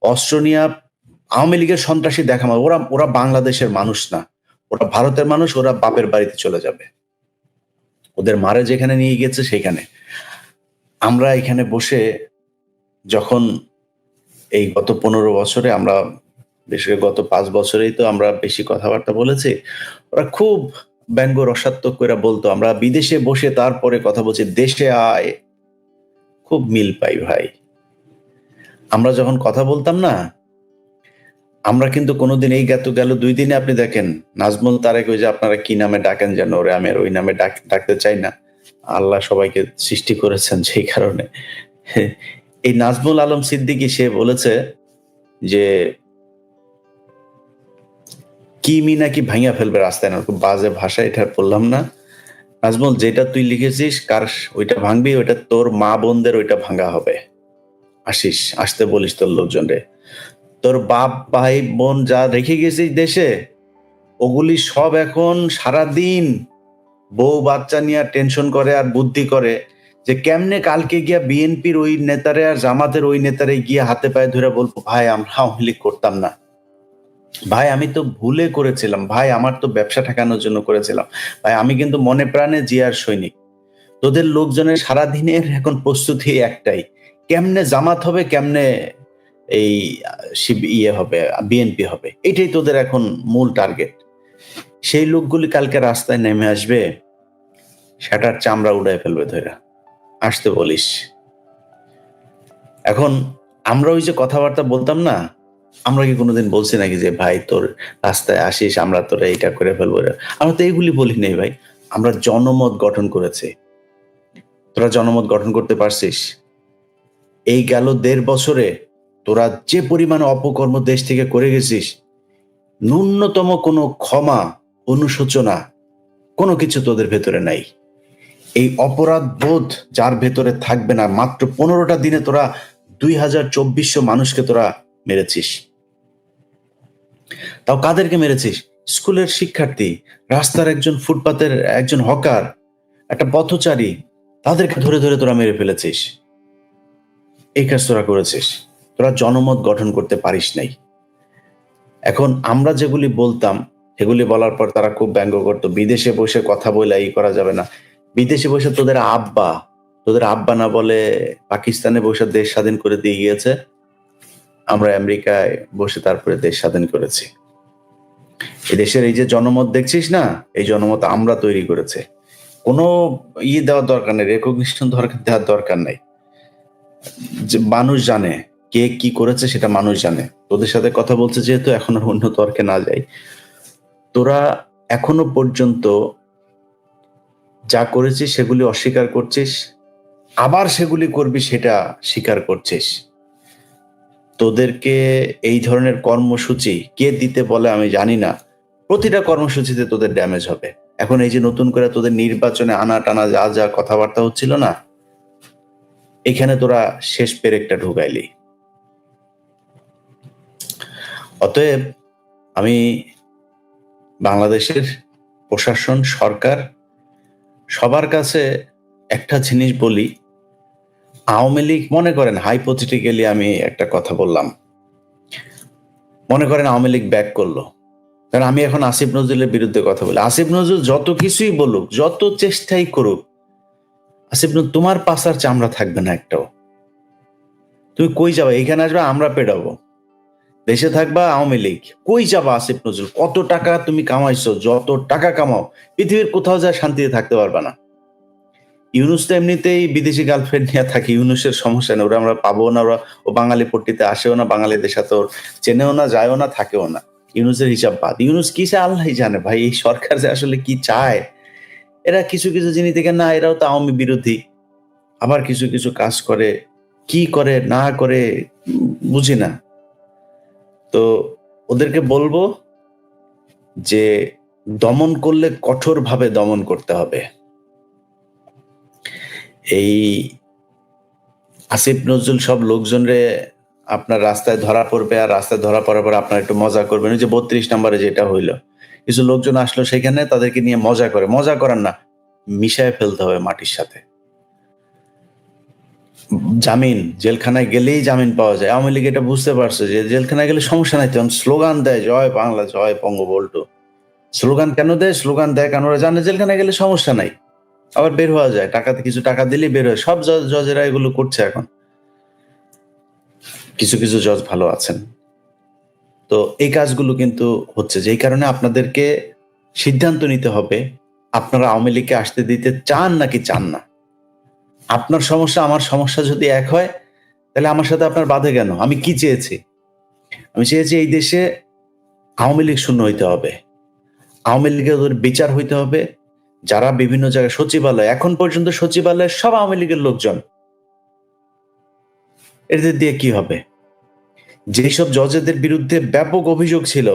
অস্ত্র নিয়ে আওয়ামী লীগের সন্ত্রাসী দেখা মা- ওরা ওরা বাংলাদেশের মানুষ না। ওরা ভারতের মানুষ, ওরা বাপের বাড়িতে চলে যাবে। ওদের মারে যেখানে নিয়ে গেছে সেখানে। আমরা এখানে বসে যখন এই গত পনেরো বছরে আমরা, বিশেষ গত পাঁচ বছরেই তো আমরা বেশি কথাবার্তা বলেছি, ওরা খুব ব্যঙ্গ রসাত্মক করে বলতো, আমরা বিদেশে বসে তারপরে কথা বলছি, দেশে আয়। খুব মিল পাই ভাই। আমরা যখন কথা বলতাম না, আমরা কিন্তু কোনোদিন এই গেত গেল দুই দিনে আপনি দেখেন, নাজমুল তারেক ওই যে আপনারা কি নামে ডাকেন যেন ওরে, আমি ওই নামে ডাক- ডাকতে চাই না। আল্লাহ সবাইকে সৃষ্টি করেছেন সেই কারণে। এই নাজমুল আলম সিদ্দিকী, সে বলেছে যে, কি মি নাকি ভাঙিয়া ফেলবে রাস্তায়? না খুব বাজে ভাষা এটা বললাম না। নাজমুল, যেটা তুই লিখেছিস, কার ওইটা ভাঙবি, ওইটা তোর মা বোনদের ওইটা ভাঙা হবে। আসিস আসতে বলিস তোর লোকজন রে। তোর বাপ, ভাই, বোন যা রেখে গেছিস দেশে, ওগুলি সব এখন সারাদিন বউ বাচ্চা নিয়ে টেনশন করে আর বুদ্ধি করে যে কেমনে কালকে গিয়া বিএনপির ওই নেতারে আর জামাতের ওই নেতারে গিয়ে হাতে পায়ে ধরে বলব, ভাই, আমরা আওয়ামী লীগ করতাম না। ভাই, আমি তো ভুলে করেছিলাম। ভাই, আমার তো ব্যবসা ঠেকানোর জন্য করেছিলাম। ভাই, আমি কিন্তু মনে প্রাণে জিয়ার সৈনিক। তোদের লোকজনের সারাদিনের এখন প্রস্তুতি একটাই কেমনে জামাত হবে, কেমনে এই ইয়ে হবে বিএনপি হবে? এটাই তোদের এখন মূল টার্গেট সেই লোকগুলি কালকে রাস্তায় নেমে আসবে, সেটার চামড়া উড়ায় ফেলবে ধরে আসতে বলিস। এখন আমরা ওই যে কথাবার্তা বলতাম না, আমরা কি কোনোদিন বলছি নাকি যে, ভাই, তোর রাস্তায় আসিস, আমরা তোরা এটা করে ফেলব? আমরা তো এইগুলি বলি নেই ভাই। আমরা জনমত গঠন করেছি। তোরা জনমত গঠন করতে পারছিস? এই গেল দেড় বছরে। তোরা যে পরিমাণে অপকর্ম দেশ থেকে করে গেছিস, ন্যূনতম কোনো ক্ষমা, অনুশোচনা, কোনো কিছু তোদের ভেতরে নাই। এই অপরাধ বোধ যার ভেতরে থাকবে না, মাত্র পনেরোটা দিনে তোরা দুই হাজার চব্বিশশো মানুষকে তোরা মেরেছিস। তাও কাদেরকে মেরেছিস? স্কুলের শিক্ষার্থী, রাস্তার একজন ফুটপাতের একজন হকার, একটা পথচারী, তাদেরকে ধরে ধরে তোরা মেরে ফেলেছিস। এই কাজ তোরা করেছিস। তোরা জনমত গঠন করতে পারিস নাই। এখন আমরা যেগুলি বলতাম সেগুলি বলার পর তারা খুব ব্যঙ্গ করতো। বিদেশে বসে কথা বলে এই করা যাবে না। বিদেশে বসে তোদের আব্বা তোদের আব্বা না বলে পাকিস্তানে বসে দেশ স্বাধীন করে দিয়ে গিয়েছে। আমরা আমেরিকায় বসে তারপরে দেশ স্বাধীন করেছি। এই দেশের এই যে জনমত দেখছিস না? এই জনমত আমরা তৈরি করেছে। কোনো ইয়ে দেওয়ার দরকার নেই রেকগনিশন দরকার দেওয়ার দরকার নেই। যে মানুষ জানে, কে কি করেছে সেটা মানুষ জানে। তোদের সাথে কথা বলছে যেহেতু এখন আর অন্য তর্কে না যাই। তোরা এখনও পর্যন্ত যা করেছিস সেগুলি অস্বীকার করছিস, আবার সেগুলি করবি সেটা স্বীকার করছিস। তোদেরকে এই ধরনের কর্মসূচি কে দিতে বলে আমি জানি না। প্রতিটা কর্মসূচিতে তোদের ড্যামেজ হবে। এখন এই যে নতুন করে তোদের নির্বাচনে আনা টানা যা যা কথাবার্তা হচ্ছিল না এখানে তোরা শেষ পেরেকটা ঢুকাইলি। অতএব আমি বাংলাদেশের প্রশাসন, সরকার, সবার কাছে একটা জিনিস বলি। আওয়ামী লীগ মনে করেন হাইপোথেটিক্যালি আমি একটা কথা বললাম। মনে করেন আওয়ামী লীগ ব্যাক করল। কারণ আমি এখন আসিফ নজরুলের বিরুদ্ধে কথা বলি। আসিফ নজরুল যত কিছুই বলুক, যত চেষ্টাই করুক আসিফ তোমার পাশার চামড়া থাকবে না একটাও। তুমি কই যাবা? এখানে আসবে, আমরা পেডাবো দেশে থাকবা, আওয়ামী লীগ। কই যাবা আসিফ নজরুল? কত টাকা তুমি কামাইছো, যত টাকা কামাও, পৃথিবীর কোথাও যা শান্তিতে থাকতে পারবা না। ইউনুস তো এমনিতেই বিদেশি গার্লফ্রেন্ড নিয়ে থাকে, ইউনুসের সমস্যা নেই, ওরা আমরা পাবো না, ওরা ও বাঙালি পট্টিতে আসেও না, বাঙালিদের সাথে ওর চেনেও না, যায়ও না, থাকেও না। ইউনুসের হিসাব বাদ। ইউনুস কি চায় আল্লাহ জানে ভাই, এই সরকার যে আসলে কি চায়? এরা কিছু কিছু জিনিস দেখে, না, এরাও তো আওয়ামী বিরোধী। আবার কিছু কিছু কাজ করে, কি করে, না করে, বুঝি না। তো ওদেরকে বলব যে, দমন করলে কঠোরভাবে দমন করতে হবে। এই আসিফ নজরুল সব লোকজনরে আপনার রাস্তায় ধরা পড়বে, আর রাস্তায় ধরা পড়ার পর আপনার একটু মজা করবেন। ওই যে বত্রিশ নম্বরে যেটা হইল। কিছু লোকজন আসলো সেখানে, তাদেরকে নিয়ে মজা করে। মজা করার না, মিশায় ফেলতে হবে মাটির সাথে। জামিন, জেলখানায় গেলেই জামিন পাওয়া যায়। আওয়ামী লীগ এটা বুঝতে পারছে যে জেলখানায় গেলে সমস্যা নাই। স্লোগান দেয়, জয় বাংলা, জয় বঙ্গবল্টু স্লোগান কেন দেয়? স্লোগান দেয় কেন ওরা জানে জেলখানায় গেলে সমস্যা নাই। আবার বের হওয়া যায়। টাকাতে কিছু টাকা দিলেই বের হয়। সব জজ জজেরা এগুলো করছে এখন। কিছু কিছু জজ ভালো আছেন। তো এই কাজগুলো কিন্তু হচ্ছে যেই কারণে আপনাদেরকে সিদ্ধান্ত নিতে হবে, আপনারা আওয়ামী লীগকে আসতে দিতে চান নাকি চান না? আপনার সমস্যা, আমার সমস্যা যদি এক হয়, তাহলে আমার সাথে আপনার বাধে কেন? আমি কি চেয়েছি? আমি চেয়েছি এই দেশে আওয়ামী লীগ শূন্য হইতে হবে, আওয়ামী লীগের ওদের বিচার হইতে হবে, যারা বিভিন্ন জায়গায় সচিবালয়, এখন পর্যন্ত সচিবালয়ে সব আওয়ামী লীগের লোকজন, এদের দিয়ে কি হবে? যেসব জজেদের বিরুদ্ধে ব্যাপক অভিযোগ ছিল,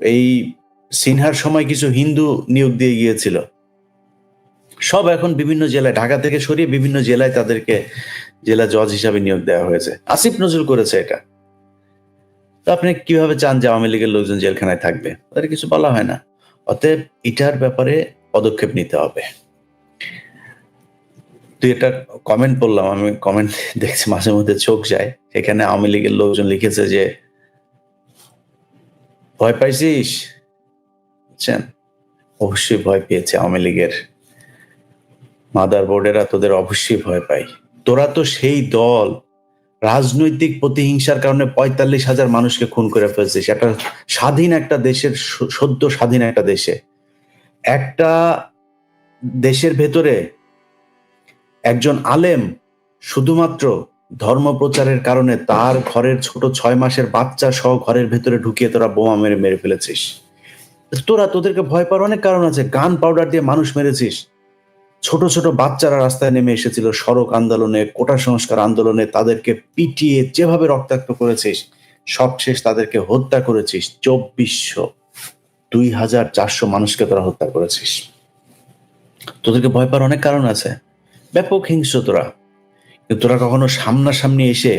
এই সিনহার সময় কিছু হিন্দু নিয়োগ দিয়ে গিয়েছিল। সব এখন বিভিন্ন জেলায়, ঢাকা থেকে সরিয়ে বিভিন্ন জেলায় তাদেরকে জেলা জজ হিসাবে নিয়োগ দেওয়া হয়েছে। আসিফ নজরুল করেছে এটা। তো আপনি কীভাবে চান যে আওয়ামী লীগের লোকজন জেলখানায় থাকবে? তাদের কিছু বলা হয় না। অতএব এটার ব্যাপারে পদক্ষেপ নিতে হবে। তুই এটা কমেন্ট পড়লাম আমি কমেন্ট দেখছি মাঝে মধ্যে চোখ যায়। সেখানে আওয়ামী লীগের লোকজন লিখেছে যে, ভয় পাইছিস? অবশ্যই ভয় পেয়েছে আওয়ামী লীগের মাদার বোর্ডেরা তোদের অবশ্যই ভয় পাই। তোরা তো সেই দল, রাজনৈতিক প্রতিহিংসার কারণে পঁয়তাল্লিশ হাজার মানুষকে খুন করে ফেলছিস। একটা স্বাধীন একটা দেশের সদ্য স্বাধীন একটা দেশে। একটা দেশের ভেতরে একজন আলেম শুধুমাত্র ধর্ম প্রচারের কারণে তার ঘরের ছোট ছয় মাসের বাচ্চা সহ ঘরের ভেতরে ঢুকিয়ে তোরা বোমা মেরে মেরে ফেলেছিস। তোরা তোদেরকে ভয় পাওয়ার অনেক কারণ আছে। গান পাউডার দিয়ে মানুষ মেরেছিস। ছোট ছোট বাচ্চারা রাস্তায় নেমে এসেছিল সড়ক আন্দোলনে, কোটা সংস্কার আন্দোলনে তাদেরকে পিটিয়ে যেভাবে রক্তাক্ত করেছিস সবশেষ তাদেরকে হত্যা করেছিস। চব্বিশশো, দুই হাজার চারশো মানুষকে তোরা হত্যা করেছিস। তোদেরকে ভয় পাওয়ার অনেক কারণ আছে। ব্যাপক হিংস্র তোরা। কিন্তু তোরা কখনো সামনাসামনি এসে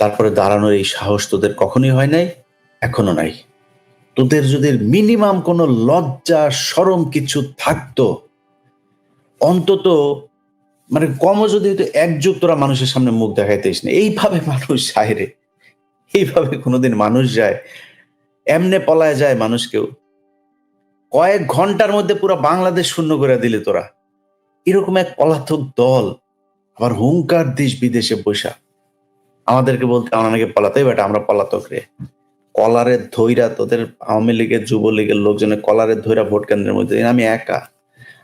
তারপরে দাঁড়ানোর এই সাহস তোদের কখনোই হয় নাই, এখনও নাই। তোদের যদি মিনিমাম কোনো লজ্জা সরম কিছু থাকতো, অন্তত মানে কমও যদি একযুগ তোরা মানুষের সামনে মুখ দেখাইতেস না। এইভাবে মানুষ যায় রে। এইভাবে কোনোদিন মানুষ যায়, এমনে পলায় যায় মানুষ কেউ কয়েক ঘণ্টার মধ্যে পুরো বাংলাদেশ শূন্য করে দিলে তোরা। এরকম এক পলাতক দল আবার হুঙ্কার দেশ বিদেশে বসা। আমাদেরকে বলতে আমরা নাকি পলাতেই বেটা আমরা পলাতক রে। কলারের ধৈরা তোদের আওয়ামী লীগের, যুবলীগের লোকজনের কলারের ধৈরা ভোট কেন্দ্রের মধ্যে। আমি একা।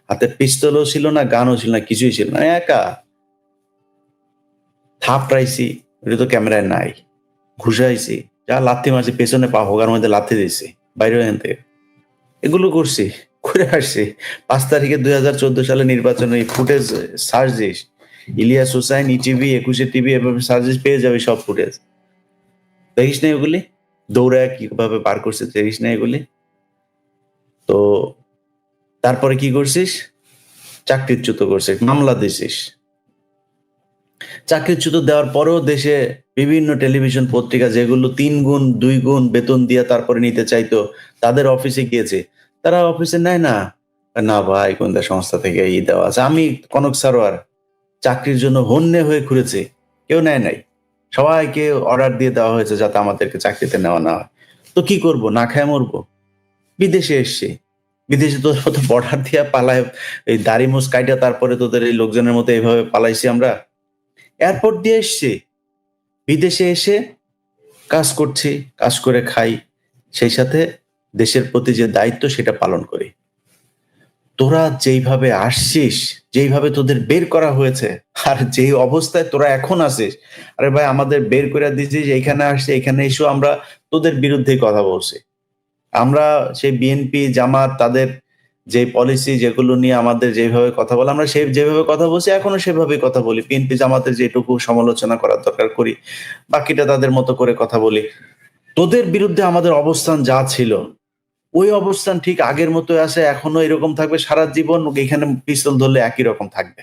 হাতে পিস্তলও ছিল না, গানও ছিল না, কিছুই ছিল না। একা। একা থাপড়াইছি এটা তো ক্যামেরায় নাই। ঘুষাইছি যা লাথি মারছি, পেছনে পা হোগার মধ্যে লাথি দিয়েছি, বাইরে থেকে। এগুলো করছি। করে আসছি। পাঁচ তারিখে দুই হাজার চোদ্দ সালে নির্বাচনে ফুটেজ সার্চ দিস ইলিয়াস হোসাইন ইটিভি একুশে টিভি এভাবে সার্চ দিস পেয়ে যাবে সব ফুটেজ দেখিস না এগুলি? দৌড়ায় কীভাবে পার করছে দেখিস না এগুলি? তো তারপরে কি করছিস? চাকরিচ্যুত করছিস। মামলা দিছিস। চাকরিচ্যুত দেওয়ার পরেও দেশে বিভিন্ন টেলিভিশন পত্রিকা যেগুলো তিন গুণ, দুই গুণ বেতন দিয়ে তারপরে নিতে চাইতো, তাদের অফিসে গিয়েছে। তারা অফিসে নেয় না। না ভাই কোন সংস্থা থেকে ই দেওয়া আছে। আমি কনক সারোয়ার, চাকরির জন্য হন্যে হয়ে ঘুরেছি। কেউ নেয় নাই। সবাইকে অর্ডার দিয়ে দেওয়া হয়েছে যাতে আমাদেরকে চাকরিতে নেওয়া না হয়। তো কি করব? না খায় মরবো? বিদেশে এসছি। বিদেশে মতো বর্ডার দিয়ে পালায়, এই দাড়ি মুস কাইটা তারপরে তোদের এই লোকজনের মতো এইভাবে পালাইছি আমরা। এয়ারপোর্ট দিয়ে এসছি। বিদেশে এসে কাজ করছি, কাজ করে খাই। সেই সাথে দেশের প্রতি যে দায়িত্ব সেটা পালন করি। তোরা যেইভাবে আসছিস, যেইভাবে তোদের বের করা হয়েছে, আর যেই অবস্থায় তোরা এখন আসিস আরে ভাই আমাদের বের করে দিছিস, এইখানে আসছে এখানে এসো, আমরা তোদের বিরুদ্ধে কথা বলছি। আমরা সেই বিএনপি, জামাত, তাদের যে পলিসি যেগুলো নিয়ে আমাদের যেভাবে কথা বলে, আমরা সেই যেভাবে কথা বলছি, এখনও সেভাবে কথা বলি। বিএনপি, জামাতের যেটুকু সমালোচনা করার দরকার করি, বাকিটা তাদের মতো করে কথা বলি। তোদের বিরুদ্ধে আমাদের অবস্থান যা ছিল ওই অবস্থান ঠিক আগের মতো আছে, এখনও এরকম থাকবে, সারা জীবন এখানে পিস্তল ধরলে একই রকম থাকবে।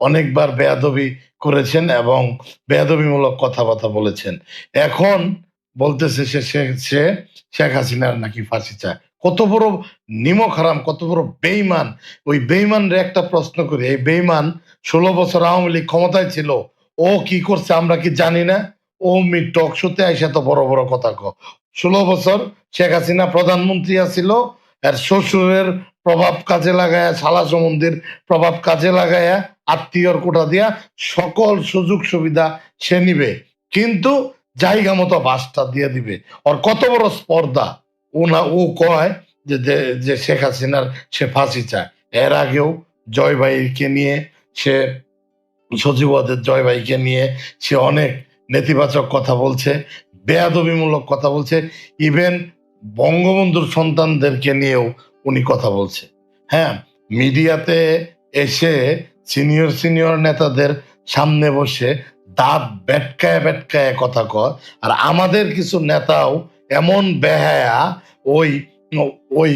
অনেকবার বেয়াদবি করেছেন এবং বেয়াদবিমূলক কথাবার্তা বলেছেন। এখন বলতেছে সে, সে- শেখ হাসিনার নাকি ফাঁসি চায়। কত বড় নিমক হারাম, কত বড় বেইমান ওই বেইমানরে একটা প্রশ্ন করি, এই বেইমান ষোলো বছর আওয়ামী লীগ ক্ষমতায় ছিল, ও কি করছে আমরা কি জানি না? মি, টক শোতে আইসা তো বড় বড় কথা ক ষোলো বছর শেখ হাসিনা প্রধানমন্ত্রী আছিল, আর শ্বশুরের প্রভাব কাজে লাগায়া, শালা সম্বন্ধের প্রভাব কাজে লাগায়া, আত্মীয়র কোটা দিয়া সকল সুযোগ সুবিধা সে নিবে। কিন্তু জায়গা মতো বাসটা দিয়ে দিবে। ওর কত বড় স্পর্ধা। ও না, ও কয় যে, যে- যে শেখ হাসিনার সে ফাঁসি চায়। এর আগেও জয় ভাইকে নিয়ে সে সচিবাদের জয় ভাইকে নিয়ে সে অনেক নেতিবাচক কথা বলছে, বেয়াদবিমূলক কথা বলছে ইভেন বঙ্গবন্ধুর সন্তানদেরকে নিয়েও উনি কথা বলছে। হ্যাঁ মিডিয়াতে এসে সিনিয়র সিনিয়র নেতাদের সামনে বসে দাঁত বেটকায় বেটকায় কথা কয়, আর আমাদের কিছু নেতাও এমন বেহায়া ওই ওই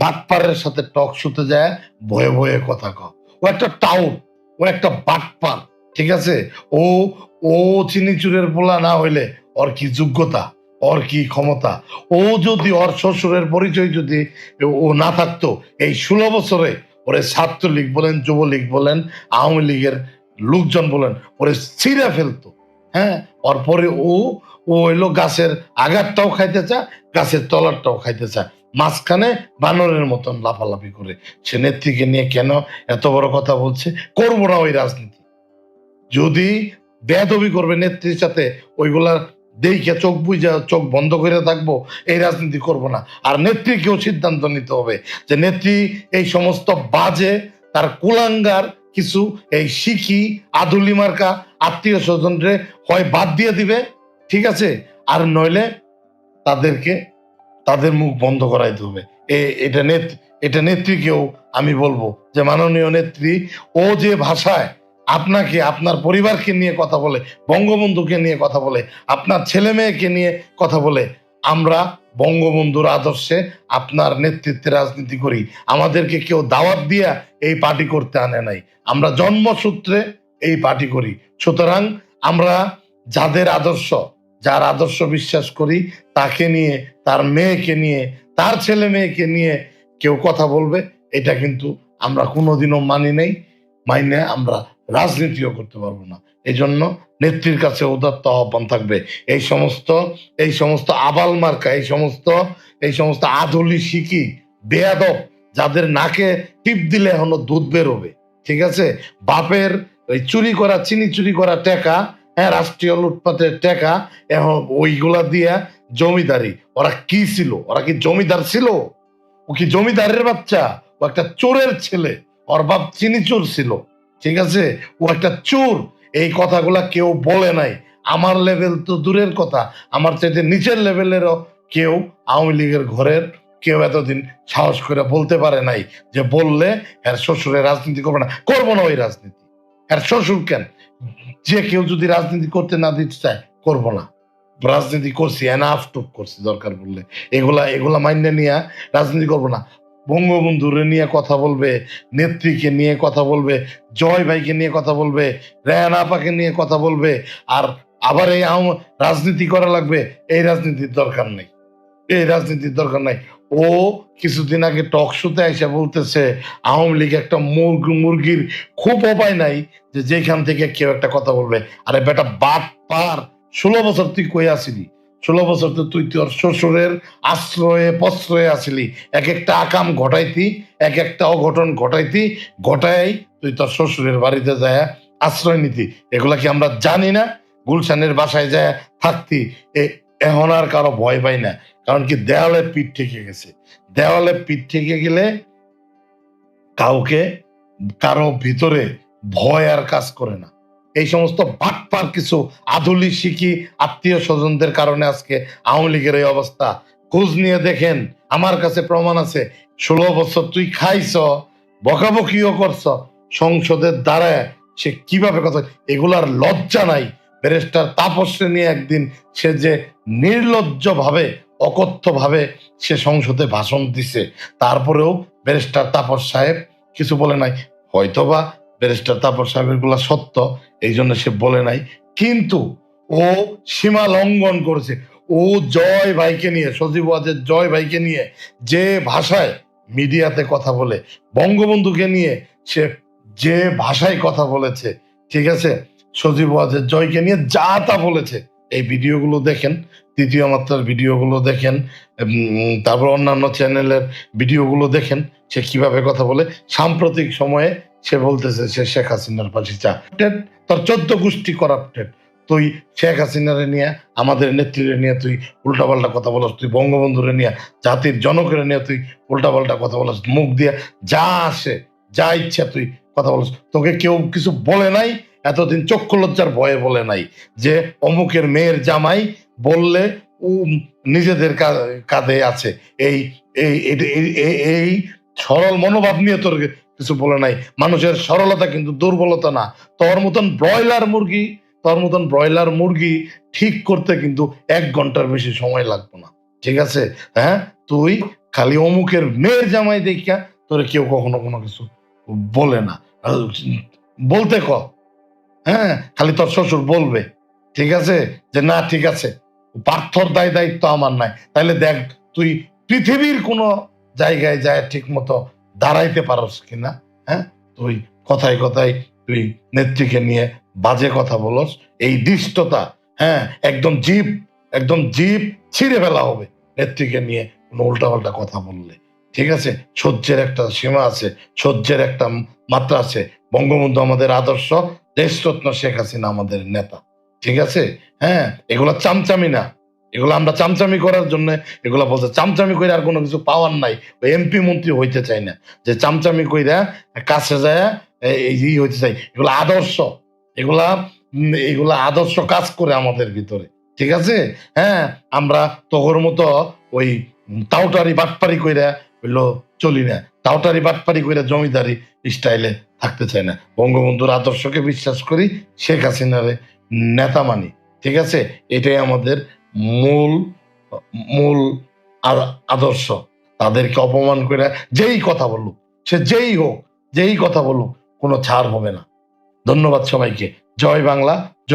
বাটপারের সাথে টক শুতে যায়, ভয়ে ভয়ে কথা কয়। ও একটা টাউট ও একটা বাটপার। ঠিক আছে? ও ও চিনি চুরের পোলা না হইলে ওর কি যোগ্যতা? ওর কি ক্ষমতা? ও যদি ওর শ্বশুরের পরিচয় যদি ও না থাকতো, এই ষোলো বছরে ওরে ছাত্রলীগ বলেন, যুবলীগ বলেন, আওয়ামী লীগের লোকজন বলেন, ওরে ছিঁড়ে ফেলতো। হ্যাঁ? ওর পরে ও ও হইল গাছের আগারটাও খাইতে চায়, গাছের তলারটাও খাইতে চায়। মাঝখানে বানরের মতন লাফালাফি করে। সে নেত্রীকে নিয়ে কেন এত বড় কথা বলছে? করব না ওই রাজনীতি। যদি বেদবি করবে নেত্রীর সাথে ওইগুলার দেখে চোখ বুঝা চোখ বন্ধ করে থাকব, এই রাজনীতি করব না। আর নেত্রীকেও সিদ্ধান্ত নিতে হবে যে নেত্রী এই সমস্ত বাজে, তার কুলাঙ্গার কিছু এই শিখি, আদুলি মার্কা আত্মীয় স্বজনরে হয় বাদ দিয়ে দিবে, ঠিক আছে? আর নইলে তাদেরকে, তাদের মুখ বন্ধ করাইতে হবে। এটা নেত এটা নেত্রীকেও আমি বলব যে মাননীয় নেত্রী, ও যে ভাষায় আপনাকে, আপনার পরিবারকে নিয়ে কথা বলে, বঙ্গবন্ধুকে নিয়ে কথা বলে, আপনার ছেলে মেয়েকে নিয়ে কথা বলে, আমরা বঙ্গবন্ধুর আদর্শে আপনার নেতৃত্বে রাজনীতি করি। আমাদেরকে কেউ দাওয়াত দিয়া এই পার্টি করতে আনে নাই। আমরা জন্মসূত্রে এই পার্টি করি। সুতরাং আমরা যাদের আদর্শ, যার আদর্শ বিশ্বাস করি, তাকে নিয়ে, তার মেয়েকে নিয়ে, তার ছেলে মেয়েকে নিয়ে কেউ কথা বলবে, এটা কিন্তু আমরা কোনোদিনও মানি নেই। মাইনে আমরা রাজনীতিও করতে পারব না। এই জন্য নেত্রীর কাছে উদাত্ত আহ্বান থাকবে। এই সমস্ত এই সমস্ত আবাল মার্কা, এই সমস্ত এই সমস্ত আধুলি শিকি বেয়াদব, যাদের নাকে টিপ দিলে এখনও দুধ বেরোবে, ঠিক আছে? বাপের ওই চুরি করা, চিনি চুরি করা টাকা হ্যাঁ রাষ্ট্রীয় লুটপাটের টাকা, এখন ওইগুলা দিয়া জমিদারি। ওরা কি ছিল? ওরা কি জমিদার ছিল? ও কি জমিদারের বাচ্চা? ও একটা চোরের ছেলে। ওর বাপ চিনি চোর ছিল। ঠিক আছে? ও একটা চোর। এই কথাগুলা কেউ বলে নাই। আমার লেভেল তো দূরের কথা। আমার চাইতে নিচের লেভেলেরও কেউ আওয়ামী লীগের ঘরের কেউ এতদিন সাহস করে বলতে পারে নাই যে বললে এর শ্বশুরের রাজনীতি করবে না। করব না ওই রাজনীতি। এর শ্বশুর কেন? যে কেউ যদি রাজনীতি করতে না দিতে চায়, করব না। রাজনীতি করছি এনাফ টুক করছি দরকার বললে এগুলা এগুলা মাইনে নিয়ে রাজনীতি করব না। বঙ্গবন্ধুরে নিয়ে কথা বলবে, নেত্রীকে নিয়ে কথা বলবে, জয় ভাইকে নিয়ে কথা বলবে, রেহান আপাকে নিয়ে কথা বলবে, আর আবার এই রাজনীতি করা লাগবে, এই রাজনীতির দরকার নেই। এই রাজনীতির দরকার নাই। ও কিছুদিন আগে টক শোতে এসে বলতেছে, আওয়ামী লীগ একটা মুরগ- মুরগির খুব উপায় নাই যে যেখান থেকে কেউ একটা কথা বলবে। আরে বেটা বাট পার ষোলো বছর তুই কই আসিলি ষোলো বছর তো তুই তোর শ্বশুরের আশ্রয়ে, প্রশ্রয়ে আসিলি। এক একটা আকাম ঘটাইতি, এক একটা অঘটন ঘটাইতি, ঘটাই তুই তোর শ্বশুরের বাড়িতে যায় আশ্রয় নিতি। এগুলা কি আমরা জানি না? গুলশানের বাসায় যায় থাকতি এখন আর কারও ভয় পাই না। কারণ কি দেওয়ালে পিঠ ঠেকে গেছে। দেওয়ালে পিঠ ঠেকে গেলে কাউকে, কারও ভিতরে ভয় আর কাজ করে না। এই সমস্ত বাটপার কিছু আধুলি শিখি আত্মীয় স্বজনদের কারণে আজকে আওয়ামী লীগের এই অবস্থা। খোঁজ নিয়ে দেখেন, আমার কাছে প্রমাণ আছে, ষোলো বছর তুই খাইছ, বকাবকিও করছ, সংসদের দ্বারা সে কীভাবে কথা এগুলার লজ্জা নাই। ব্যারিস্টার তাপসে নিয়ে একদিন সে যে নির্লজ্জ ভাবে অকথ্য ভাবে সে সংসদে ভাষণ দিছে, তারপরেও ব্যারিস্টার তাপস সাহেব কিছু বলে নাই। হয়তোবা ব্যারিস্টার তাপস সাহেবেরগুলা সত্য, এই জন্য সে বলে নাই। কিন্তু ও সীমা লঙ্ঘন করেছে। ও জয় ভাইকে নিয়ে, সজীব ওয়াজের জয় ভাইকে নিয়ে যে ভাষায় মিডিয়াতে কথা বলে, বঙ্গবন্ধুকে নিয়ে সে যে ভাষায় কথা বলেছে, ঠিক আছে? সজীব ওয়াজের জয়কে নিয়ে যা তা বলেছে। এই ভিডিওগুলো দেখেন, তৃতীয় মাত্রার ভিডিওগুলো দেখেন তারপর অন্যান্য চ্যানেলের ভিডিওগুলো দেখেন, সে কীভাবে কথা বলে। সাম্প্রতিক সময়ে সে বলতেছে, সে শেখ হাসিনার পাশে চা তোর চোদ্দ গোষ্ঠী করাপ্টেড তুই শেখ হাসিনারে নিয়ে, আমাদের নেত্রীরে নিয়ে তুই উল্টাপাল্টা কথা বলাস, তুই বঙ্গবন্ধুরে নিয়ে, জাতির জনকের নিয়ে তুই উল্টাপাল্টা কথা বলাস, মুখ দিয়ে যা আসে, যা ইচ্ছা তুই কথা বলস। তোকে কেউ কিছু বলে নাই, এতদিন চক্ষু লজ্জার ভয়ে বলে নাই যে অমুকের মেয়ের জামাই বললে নিজেদের কাঁধে আছে। এই- এই- এই সরল মনোভাব নিয়ে তোর কিছু বলে নাই। মানুষের সরলতা কিন্তু দুর্বলতা না। তোর মতন ব্রয়লার মুরগি, তোর মতন ব্রয়লার মুরগি ঠিক করতে কিন্তু এক ঘণ্টার বেশি সময় লাগবে না। ঠিক আছে? হ্যাঁ? তুই খালি অমুকের মেয়ের জামাই দেখিয়া তোর কেউ কখনো কোনো কিছু বলে না। বলতে ক? হ্যাঁ? খালি তোর শ্বশুর বলবে। ঠিক আছে? যে না, ঠিক আছে। পার্থর দায় দায়িত্ব আমার নাই। তাহলে দেখ, তুই পৃথিবীর কোনো জায়গায় যায় ঠিক মতো দাঁড়াইতে পারস কিনা হ্যাঁ? তুই কথায় কথায় তুই নেত্রীকে নিয়ে বাজে কথা বলস, এই দৃষ্টতা হ্যাঁ? একদম জীব একদম জীব ছিঁড়ে ফেলা হবে নেত্রীকে নিয়ে কোনো উল্টাপাল্টা কথা বললে। ঠিক আছে? সহ্যের একটা সীমা আছে, সহ্যের একটা মাত্রা আছে। বঙ্গবন্ধু আমাদের আদর্শ, দেশরত্ন শেখ হাসিনা আমাদের নেতা। ঠিক আছে? হ্যাঁ? এগুলো চামচামি না। এগুলো আমরা চামচামি করার জন্য এগুলো বলছে, চামচামি করে আর কোনো কিছু পাওয়ার নাই। ওই এমপি মন্ত্রী হইতে চাই না। যে চামচামি কইরা কাছে যায় এই হইতে চাই এগুলো আদর্শ। এগুলা এগুলা আদর্শ কাজ করে আমাদের ভিতরে। ঠিক আছে? হ্যাঁ আমরা তোর মতো ওই তাওটারি বাটপারি কইরা হইল চলি না। তাওটারি বাটপারি কইরা জমিদারি স্টাইলে থাকতে চাই না। বঙ্গবন্ধুর আদর্শকে বিশ্বাস করি, শেখ হাসিনারে নেতা মানি। ঠিক আছে? এটাই আমাদের মূল মূল আদর্শ। তাদেরকে অপমান করে যেই কথা বলুক, সে যেই হোক, যেই কথা বলুক, কোনো ছাড় হবে না। ধন্যবাদ সবাইকে। জয় বাংলা, জয়